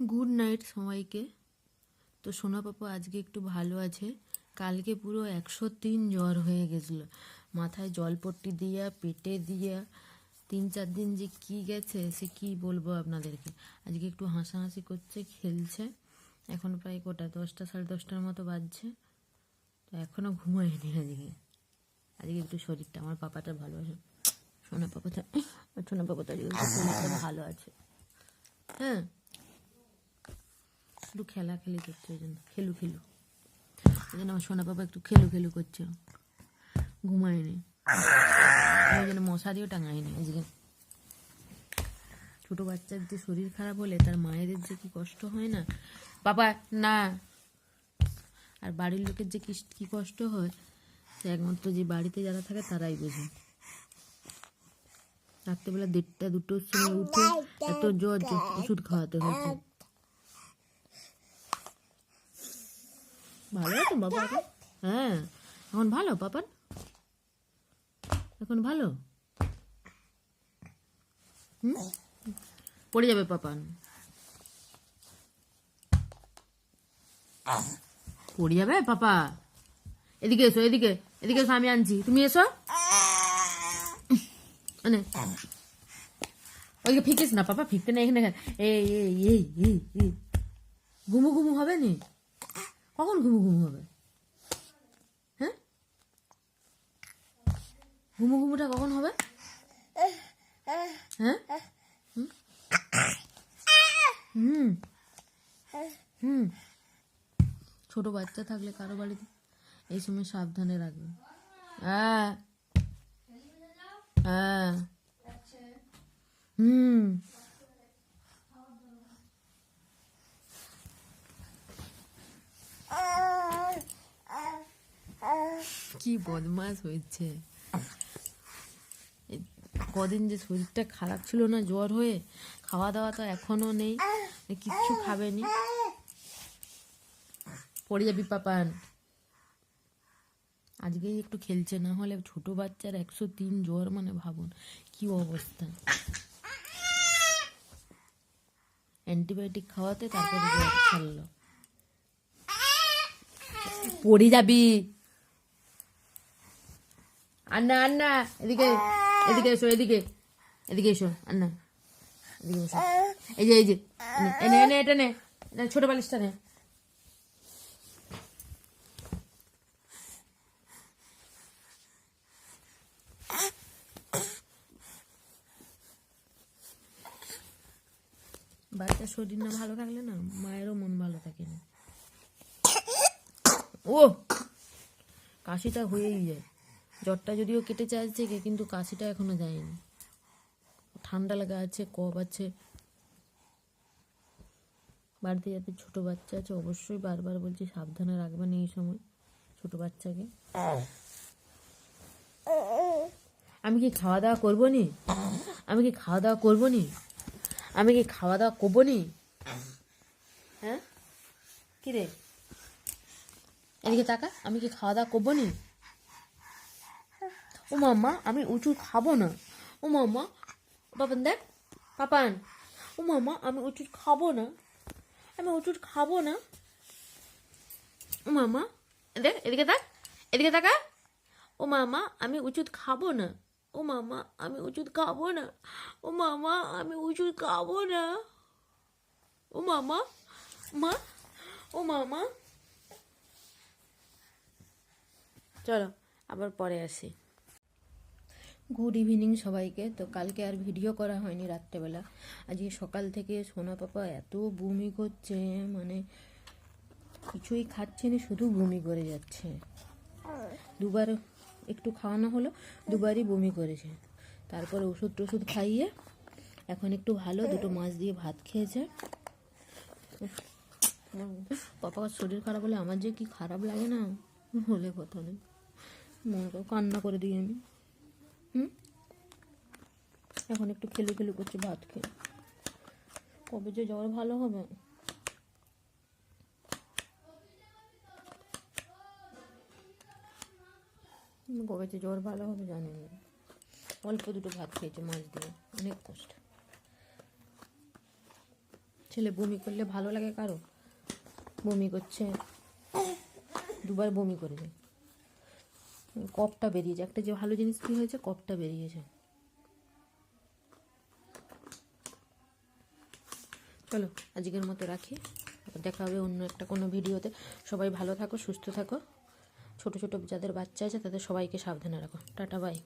Good night সবাইকে। তো সোনা পাপা আজকে একটু ভালো আছে। কালকে পুরো একশো তিন জ্বর হয়ে গেছিল। মাথায় জলপট্টি দিয়া, পেটে দিয়া, তিন চার দিন যে কি গেছে সে কি বলব আপনাদেরকে। আজকে একটু হাসাহাসি করছে, খেলছে। এখন প্রায় কটা? দশটা, সাড়ে দশটার মতো বাজছে। তো এখনও ঘুমায়নি আজকে। আজকে একটু শরীরটা, আমার পাপাটা ভালো আছে। সোনা পাপাটা সোনা পাপাটা ভালো আছে। হ্যাঁ? একটু খেলাখেলি করছে ওই জন্য। খেলু খেলু। ওই জন্য আমার সোনা বাবা একটু খেলু খেলু করছে। ঘুমায়নি। ওই জন্য মশারিও টাঙায়নি আজকে। ছোট বাচ্চার যে শরীর খারাপ হলে তার মায়েদের যে কি কষ্ট হয় না? বাবা, না। আর বাড়ির লোকের যে কি কষ্ট হয়, সে একমাত্র যে বাড়িতে যারা থাকে তারাই বোঝে। রাত্রেবেলা দেড়টা, দুটোর সময় উঠে এত জ্বর ওষুধ খাওয়াতে হয়েছে। ভালো আছে বাবা এখন? হ্যাঁ এখন ভালো, পাপান? এখন ভালো? পড়ে যাবে পাপান। পড়ে যাবে পাপা? এদিকে এসো, এদিকে এদিকে এসো, আমি আনছি। তুমি এসো? মানে ওইকে ফিকিস না পাপা? ফিকতে না এখানে। এই এই এই এই। ঘুমু ঘুমু হবে নি? কখন ঘুমু ঘুমু হবে? হ্যাঁ? ঘুমু ঘুমুটা কখন হবে? হ্যাঁ? হুম? হুম? ছোট বাচ্চা থাকলে কারও বাড়িতে এই সময় সাবধানে রাখবে। হ্যাঁ। হ্যাঁ। হুম। কি বদমাস হয়েছে? কদিন যে শরীরটা খারাপ ছিল না, জ্বর হয়ে খাওয়া দাওয়া তো এখনও নেই কিচ্ছু খাবেনি। পড়ে যাবি পাপান। আজকেই একটু খেলছে, না হলে ছোট বাচ্চার একশো তিন জ্বর মানে ভাবুন, কি অবস্থা। অ্যান্টিবায়োটিক খাওয়াতে তারপরে জ্বর ছাড়লো। পড়ে যাবি। আন্না আন্না এদিকে এদিকে এসো এদিকে এদিকে এসো আন্না এদিকে এসো এই যে এই যে এনে এনে এটা নে ছোট বালিশটা নে বাচ্চার শরীর না ভালো থাকলে না মায়েরও মন ভালো থাকে না ও কাশিটা হয়েই যায় জ্বরটা যদিও কেটে চাইছে কে কিন্তু কাশিটা এখনও যায়নি। ঠান্ডা লাগা আছে, কফ আছে। বাড়িতে যাতে ছোট বাচ্চা আছে, অবশ্যই বারবার বলছি সাবধানে রাখবেন এই সময় ছোট বাচ্চাকে। আমি কি খাওয়া দাওয়া করব নি? আমি কি খাওয়া দাওয়া করব নি? আমি কি খাওয়া দাওয়া করব নি? হ্যাঁ? কি রে? এদিকে তাকা, আমি কি খাওয়া দাওয়া করব নি? ও মাম্মা, আমি উঁচু খাব না। ও মাম্মা পাপান দেখ, পাপান। ও মাম্মা, আমি উঁচু খাব না। আমি উঁচু খাব না। ও মামা দেখ, এদিকে দেখ এদিকে তাকা। ও মামা আমি উঁচুত খাব না। ও মামা আমি উঁচুত খাব না। ও মামা আমি উঁচুত খাব না। ও মামা মা, ও মামা চলো, আবার পরে আসি। গুড ইভিনিং সবাইকে। তো কালকে আর ভিডিও করা হয়নি রাত্রেবেলা। আজকে সকাল থেকে সোনা পাপা এত বমি করছে মানে কিছুই খাচ্ছে না, শুধু বমি করে যাচ্ছে। দুবার একটু খাওয়ানো হলো, দুবারই বমি করেছে। তারপরে ওষুধ টষুধ খাইয়ে এখন একটু ভালো, দুটো মাছ দিয়ে ভাত খেয়েছে। পাপার শরীর খারাপ হলে আমার যে কি খারাপ লাগে না হলে কথা নেই। কান্না করে দিই আমি হুম? এখন একটু খেলু খেলু করছে, ভাত খেয়ে। কবে যে জ্বর ভালো হবে। কবে যে জ্বর ভালো হবে জানি না। অল্প দুটো ভাত খেয়েছে মাছ দিয়ে, অনেক কষ্ট। ছেলে বমি করলে ভালো লাগে কারও? বমি করছে, দুবার বমি করেছে কপটা বেরিয়েছে। একটা যে ভালো জিনিস কী হয়েছে? কপটা বেরিয়েছে। চলো, আজকের মতো রাখি। দেখা হবে অন্য একটা কোনো ভিডিওতে। সবাই ভালো থাকো, সুস্থ থাকো। ছোট ছোট যাদের বাচ্চা আছে, তাদের সবাইকে সাবধানে রাখো। Tata bye